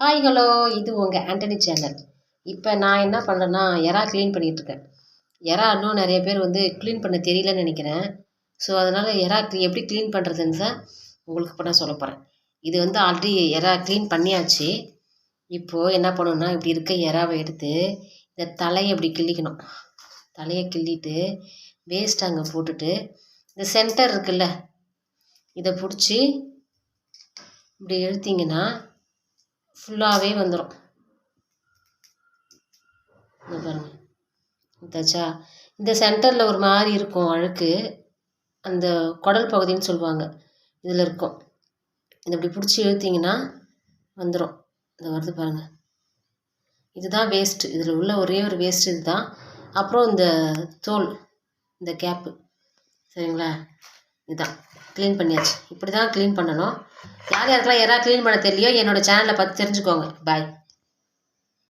Hi hello இது உங்கள் Antony channel இப்போ நான் என்ன பண்ணுறேன்னா எறா க்ளீன் பண்ணிகிட்ருக்கேன் எறா இன்னும் நிறைய பேர் வந்து க்ளீன் பண்ண தெரியலன்னு நினைக்கிறேன். ஸோ அதனால் எறா எப்படி க்ளீன் பண்ணுறதுன்னு தான் உங்களுக்கு இப்போ நான் சொல்ல போகிறேன் இது வந்து ஆல்ரெடி எறா க்ளீன் பண்ணியாச்சு. இப்போது என்ன பண்ணணும்னா இப்படி இருக்க எறாவை எடுத்து இந்த தலையை இப்படி கிள்ளிக்கணும். தலையை கிள்ளிட்டு வேஸ்ட் அங்கே போட்டுட்டு இந்த சென்டர் இருக்குல்ல இதை பிடிச்சி இப்படி எழுத்திங்கன்னா ஃபுல்லாகவே வந்துடும் இந்த பாருங்கள் இதாச்சா இந்த சென்டரில் ஒரு மாதிரி இருக்கும் அழுக்கு. அந்த குடல் பகுதின்னு சொல்லுவாங்க. இதில் இருக்கும். இதை அப்படி பிடிச்சி இழுத்தீங்கன்னா வந்துடும் இந்த வருது பாருங்கள் இதுதான் வேஸ்ட்டு இதில் உள்ள ஒரே ஒரு வேஸ்ட் இதுதான். அப்புறம் இந்த தோல் இந்த கேப்பு சரிங்களா? இதுதான் க்ளீன் பண்ணியாச்சு. இப்படி தான் க்ளீன் பண்ணணும். யார் யாருக்கெல்லாம் யாராவது க்ளீன் பண்ண தெரியலையோ என்னோடய சேனலை பார்த்து தெரிஞ்சுக்கோங்க. பாய்